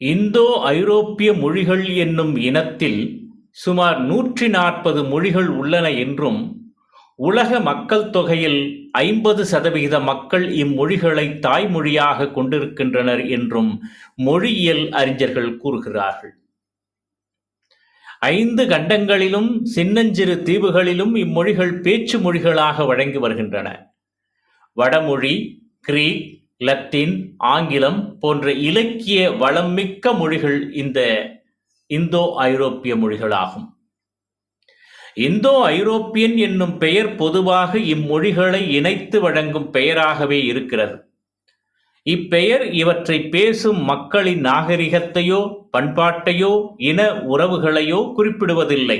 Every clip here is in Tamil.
இந்தோ ஐரோப்பிய மொழிகள் என்னும் இனத்தில் சுமார் நூற்றி நாற்பது மொழிகள் உள்ளன என்றும் உலக மக்கள் தொகையில் ஐம்பது சதவிகித மக்கள் இம்மொழிகளை தாய்மொழியாக கொண்டிருக்கின்றனர் என்றும் மொழியியல் அறிஞர்கள் கூறுகிறார்கள். ஐந்து கண்டங்களிலும் சின்னஞ்சிறு தீவுகளிலும் இம்மொழிகள் பேச்சு மொழிகளாக வழங்கி வருகின்றன. வடமொழி கிரீக் லத்தீன் ஆங்கிலம் போன்ற இலக்கிய வளம்மிக்க மொழிகள் இந்த இந்தோ ஐரோப்பிய மொழிகளாகும். இந்தோ ஐரோப்பியன் என்னும் பெயர் பொதுவாக இம்மொழிகளை இணைத்து வழங்கும் பெயராகவே இருக்கிறது. இப்பெயர் இவற்றை பேசும் மக்களின் நாகரிகத்தையோ பண்பாட்டையோ இன உறவுகளையோ குறிப்பிடுவதில்லை.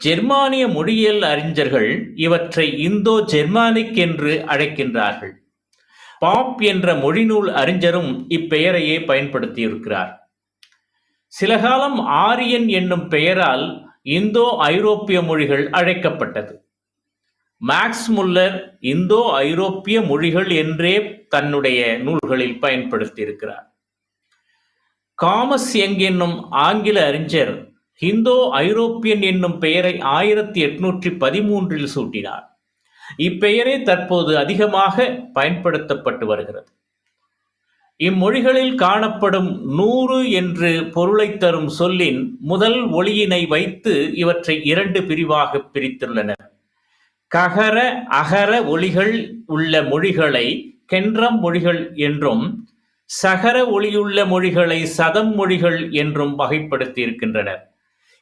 ஜெர்மானிய மொழியியல் அறிஞர்கள் இவற்றை இந்தோ ஜெர்மானிக் என்று அழைக்கின்றார்கள். பாப் என்ற மொழிநூல் அறிஞரும் இப்பெயரையே பயன்படுத்தியிருக்கிறார். சில காலம் ஆரியன் என்னும் பெயரால் இந்தோ ஐரோப்பிய மொழிகள் அழைக்கப்பட்டது. மேக்ஸ் முல்லர் இந்தோ ஐரோப்பிய மொழிகள் என்றே தன்னுடைய நூல்களில் பயன்படுத்தியிருக்கிறார். காமஸ் யங் என்னும் ஆங்கில அறிஞர் இந்தோ ஐரோப்பியன் என்னும் பெயரை ஆயிரத்தி எட்நூற்றி பதிமூன்றில் சூட்டினார். இப்பெயரே தற்போது அதிகமாக பயன்படுத்தப்பட்டு வருகிறது. இம்மொழிகளில் காணப்படும் நூறு என்று பொருளை தரும் சொல்லின் முதல் ஒளியினை வைத்து இவற்றை இரண்டு பிரிவாக பிரித்துள்ளனர் ககர அகர ஒளிகள் உள்ள மொழிகளை கென்றம் மொழிகள் என்றும் சகர ஒளியுள்ள மொழிகளை சதம் மொழிகள் என்றும் வகைப்படுத்தி இருக்கின்றனர்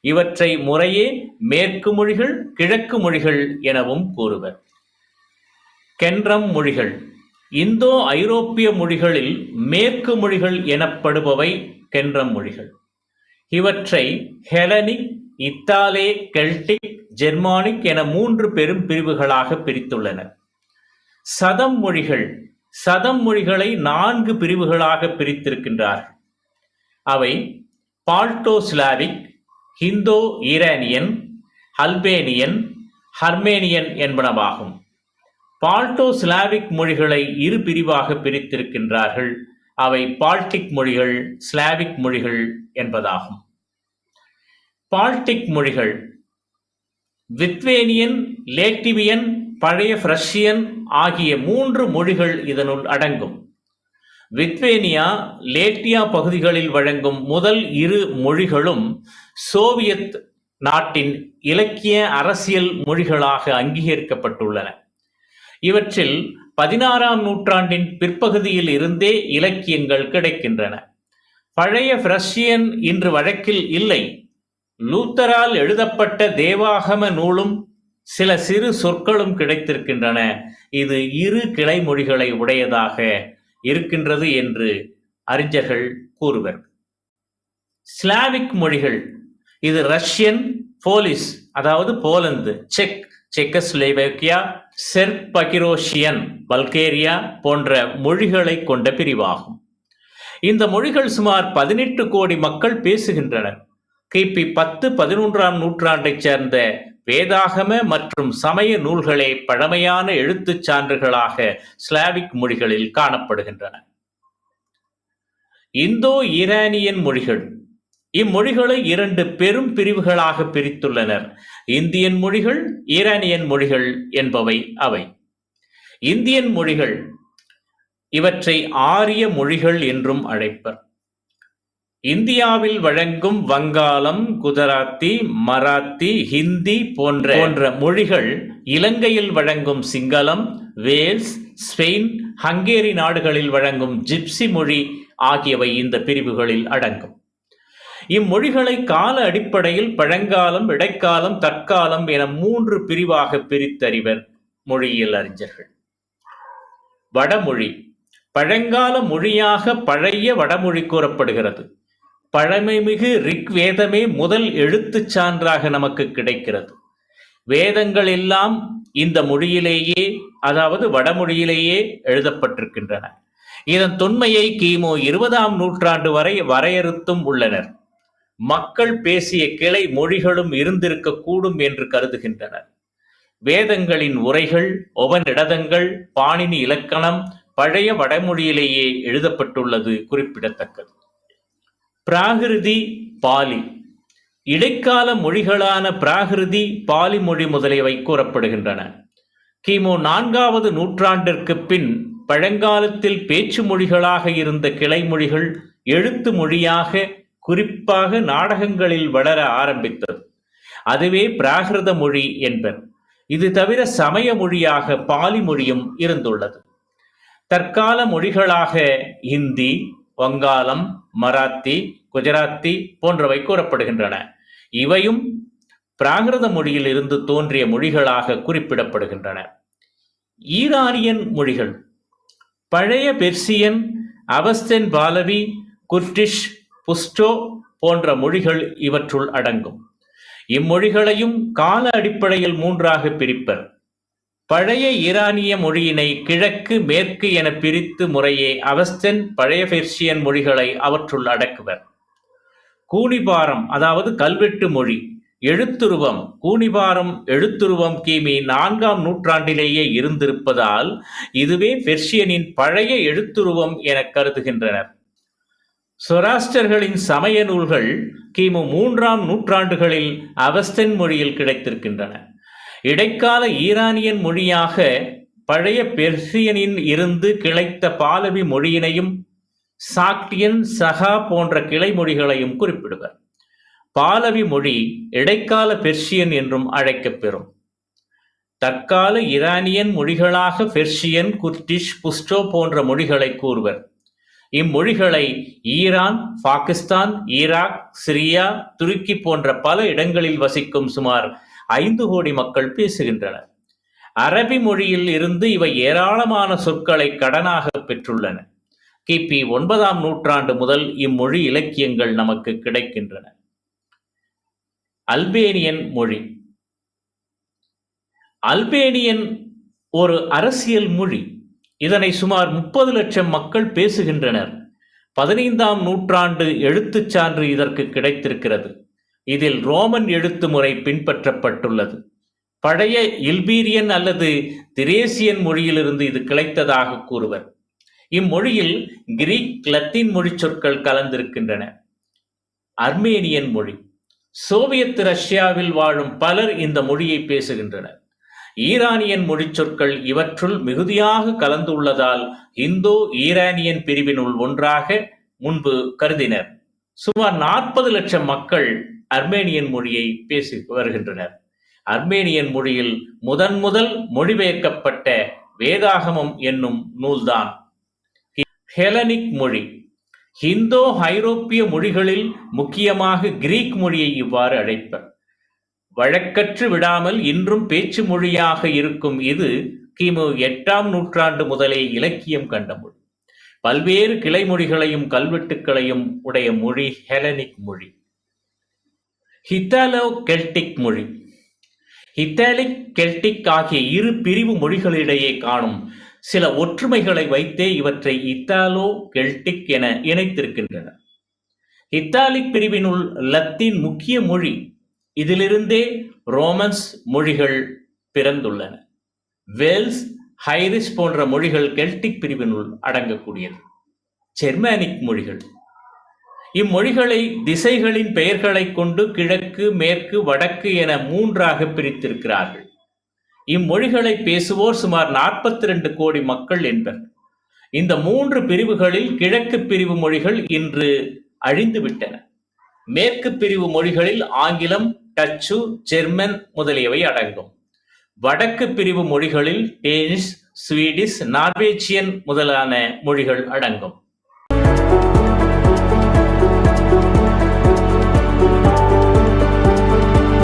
இவற்றை முறையே மேற்கு மொழிகள் கிழக்கு மொழிகள் எனவும் கூறுவர். கென்றம் மொழிகள். இந்தோ ஐரோப்பிய மொழிகளில் மேற்கு மொழிகள் எனப்படுபவை கென்றம் மொழிகள். இவற்றை ஹெலனிக் இத்தாலே கெல்டிக் ஜெர்மானிக் என மூன்று பெரும் பிரிவுகளாக பிரித்துள்ளனர் சதம் மொழிகள் சதம் மொழிகளை நான்கு பிரிவுகளாக பிரித்திருக்கின்றார்கள். அவை பால்டோஸ்லாவிக் ஹிந்தோ ஈரானியன் அல்பேனியன் ஹர்மேனியன் என்பனவாகும். பால்டோ ஸ்லாவிக் மொழிகளை இரு பிரிவாக பிரித்திருக்கின்றார்கள். அவை பால்டிக் மொழிகள் ஸ்லாவிக் மொழிகள் என்பதாகும். பால்டிக் மொழிகள். வித்வேனியன் லேட்டிவியன் பழைய பிரஷியன் ஆகிய மூன்று மொழிகள் இதனுள் அடங்கும். வித்வேனியா லேட்டியா பகுதிகளில் வழங்கும் முதல் இரு மொழிகளும் சோவியத் நாட்டின் இலக்கிய அரசியல் மொழிகளாக அங்கீகரிக்கப்பட்டுள்ளன. இவற்றில் பதினாறாம் நூற்றாண்டின் பிற்பகுதியில் இருந்தே இலக்கியங்கள் கிடைக்கின்றன. பழைய பிரஷியன் இன்று வழக்கில் இல்லை. லூத்தரால் எழுதப்பட்ட தேவாகம நூலும் சில சிறு சொற்களும் கிடைத்திருக்கின்றன. இது இரு கிளை மொழிகளை உடையதாக இருக்கின்றது என்று அறிஞர்கள் கூறுவர். ஸ்லாவிக் மொழிகள். இது ரஷ்யன் போலிஸ் அதாவது போலந்து செக் செக்கஸ்லேவேக்கியா செர்பகிரோஷியன் பல்கேரியா போன்ற மொழிகளை கொண்ட பிரிவாகும். இந்த மொழிகள் சுமார் பதினெட்டு கோடி மக்கள் பேசுகின்றனர். கிபி பத்து பதினொன்றாம் நூற்றாண்டைச் சேர்ந்த வேதாகம மற்றும் சமய நூல்களே பழமையான எழுத்துச் சான்றுகளாக ஸ்லாவிக் மொழிகளில் காணப்படுகின்றன. இந்தோ ஈரானியன் மொழிகள் இம்மொழிகளை இரண்டு பெரும் பிரிவுகளாக பிரித்துள்ளனர். இந்தியன் மொழிகள் ஈரானியன் மொழிகள் என்பவை அவை. இந்தியன் மொழிகள் இவற்றை ஆரிய மொழிகள் என்றும் அழைப்பர். இந்தியாவில் வழங்கும் வங்காளம் குஜராத்தி மராத்தி ஹிந்தி போன்ற போன்ற மொழிகள் இலங்கையில் வழங்கும் சிங்களம் வேல்ஸ் ஸ்பெயின் ஹங்கேரி நாடுகளில் வழங்கும் ஜிப்சி மொழி ஆகியவை இந்த பிரிவுகளில் அடங்கும். இம்மொழிகளை கால அடிப்படையில் பழங்காலம் இடைக்காலம் தற்காலம் என மூன்று பிரிவாக பிரித்தறிவர் மொழியியல் அறிஞர்கள். வடமொழி. பழங்கால மொழியாக பழைய வடமொழி கூறப்படுகிறது. பழமைமிகு ரிக் வேதமே முதல் எழுத்துச் சான்றாக நமக்கு கிடைக்கிறது. வேதங்கள் எல்லாம் இந்த மொழியிலேயே அதாவது வடமொழியிலேயே எழுதப்பட்டிருக்கின்றன. இதன் தொன்மையை கிமு இருபதாம் நூற்றாண்டு வரை வரையறுத்தும் உள்ளனர். மக்கள் பேசிய கிளை மொழிகளும் இருந்திருக்கக்கூடும் என்று கருதுகின்றனர். வேதங்களின் உரைகள் ஒவனிடதங்கள் பாணினி இலக்கணம் பழைய வடமொழியிலேயே எழுதப்பட்டுள்ளது குறிப்பிடத்தக்கது. பிராகிருதி பாலி. இடைக்கால மொழிகளான பிராகிருதி பாலி மொழி முதலியவை கூறப்படுகின்றன. கிமு நான்காவது நூற்றாண்டிற்கு பின் பழங்காலத்தில் பேச்சு மொழிகளாக இருந்த கிளைமொழிகள் எழுத்து மொழியாக குறிப்பாக நாடகங்களில் வளர ஆரம்பித்தது. அதுவே பிராகிருத மொழி என்பர். இது தவிர சமய மொழியாக பாலி மொழியும் இருந்துள்ளது. தற்கால மொழிகளாக இந்தி வங்காளம் மராத்தி குஜராத்தி போன்றவை கூறப்படுகின்றன. இவையும் பிராகிருத மொழியில் இருந்து தோன்றிய மொழிகளாக குறிப்பிடப்படுகின்றன. ஈரானியன் மொழிகள். பழைய பெர்சியன் அவஸ்தன் பாலவி குர்டிஷ் புஸ்டோ போன்ற மொழிகள் இவற்றுள் அடங்கும். இம்மொழிகளையும் கால அடிப்படையில் மூன்றாக பிரிப்பர். பழைய ஈரானிய மொழியினை கிழக்கு மேற்கு என பிரித்து முறையே அவஸ்தன் பழைய பெர்ஷியன் மொழிகளை அவற்றுள் அடக்குவர். கூனிபாரம் அதாவது கல்வெட்டு மொழி எழுத்துருவம் கூனிபாரம் எழுத்துருவம் கிமி நான்காம் நூற்றாண்டிலேயே இருந்திருப்பதால் இதுவே பெர்ஷியனின் பழைய எழுத்துருவம் என கருதுகின்றனர். சொராஸ்டர்களின் சமய நூல்கள் கிமு மூன்றாம் நூற்றாண்டுகளில் அவஸ்தன் மொழியில் கிடைத்திருக்கின்றன. இடைக்கால ஈரானியன் மொழியாக பழைய பெர்சியனின் இருந்து கிளைத்த பாலவி மொழியினையும் சாக்டியன் சகா போன்ற கிளை மொழிகளையும் குறிப்பிடுவர். பாலவி மொழி இடைக்கால பெர்சியன் என்றும் அழைக்கப்பெறும் தற்கால ஈரானியன் மொழிகளாக பெர்ஷியன் குர்டிஷ் புஸ்டோ போன்ற மொழிகளை கூறுவர். இம்மொழிகளை ஈரான் பாகிஸ்தான் ஈராக் சிரியா துருக்கி போன்ற பல இடங்களில் வசிக்கும் சுமார் ஐந்து கோடி மக்கள் பேசுகின்றனர். அரபி மொழியில் இருந்து இவை ஏராளமான சொற்களை கடனாக பெற்றுள்ளன. கிபி ஒன்பதாம் நூற்றாண்டு முதல் இம்மொழி இலக்கியங்கள் நமக்கு கிடைக்கின்றன. அல்பேனியன் மொழி. அல்பேனியன் ஒரு அரசியல் மொழி. இதனை சுமார் முப்பது லட்சம் மக்கள் பேசுகின்றனர். பதினைந்தாம் நூற்றாண்டு எழுத்துச் சான்று இதற்கு கிடைத்திருக்கிறது. இதில் ரோமன் எழுத்து முறை பின்பற்றப்பட்டுள்ளது. பழைய இல்பீரியன் அல்லது திரேசியன் மொழியிலிருந்து இது கிளைத்ததாக கூறுவர். இம்மொழியில் கிரீக் லத்தீன் மொழி சொற்கள் கலந்திருக்கின்றன. அர்மேனியன் மொழி. சோவியத் ரஷ்யாவில் வாழும் பலர் இந்த மொழியை பேசுகின்றனர். ஈரானியன் மொழி சொற்கள் இவற்றுள் மிகுதியாக கலந்துள்ளதால் இந்தோ ஈரானியன் பிரிவினுள் ஒன்றாக முன்பு கருதினர். சுமார் நாற்பது லட்சம் மக்கள் அர்மேனியன் மொழியை பேசி வருகின்றனர். அர்மேனியன் மொழியில் முதன் முதல் மொழிபெயர்க்கப்பட்ட வேதாகமம் என்னும் நூல்தான். ஹெலனிக் மொழி. ஹிந்தோ ஐரோப்பிய மொழிகளில் முக்கியமாக கிரீக் மொழியை இவ்வாறு அழைப்பர். வழக்கற்று விடாமல் இன்றும் பேச்சு மொழியாக இருக்கும் இது கிமு எட்டாம் நூற்றாண்டு முதலே இலக்கியம் கண்ட மொழி. பல்வேறு கிளைமொழிகளையும் கல்வெட்டுக்களையும் உடைய மொழி ஹெலனிக் மொழி. ஹித்தாலோ கெல்டிக் மொழி. ஹித்தாலிக் கெல்டிக் ஆகிய இரு பிரிவு மொழிகளிடையே காணும் சில ஒற்றுமைகளை வைத்தே இவற்றை இத்தாலோ கெல்டிக் என இணைத்திருக்கின்றன. இத்தாலிக் பிரிவினுள் லத்தீன் முக்கிய மொழி இதிலிருந்தே ரோமன்ஸ் மொழிகள் பிறந்துள்ளன. வேல்ஸ் ஹைரிஷ் போன்ற மொழிகள் கெல்டிக் பிரிவினுள் அடங்கக்கூடியது. ஜெர்மானிக் மொழிகள். இம்மொழிகளை திசைகளின் பெயர்களைக் கொண்டு கிழக்கு மேற்கு வடக்கு என மூன்றாக பிரித்திருக்கிறார்கள். இம்மொழிகளை பேசுவோர் சுமார் நாற்பத்தி ரெண்டு கோடி மக்கள் என்பர். இந்த மூன்று பிரிவுகளில் கிழக்கு பிரிவு மொழிகள் இன்று அழிந்துவிட்டன. மேற்கு பிரிவு மொழிகளில் ஆங்கிலம் டச்சு ஜெர்மன் முதலியவை அடங்கும். வடக்கு பிரிவு மொழிகளில் டேனிஷ் ஸ்வீடிஷ் நார்வேஜியன் முதலான மொழிகள் அடங்கும்.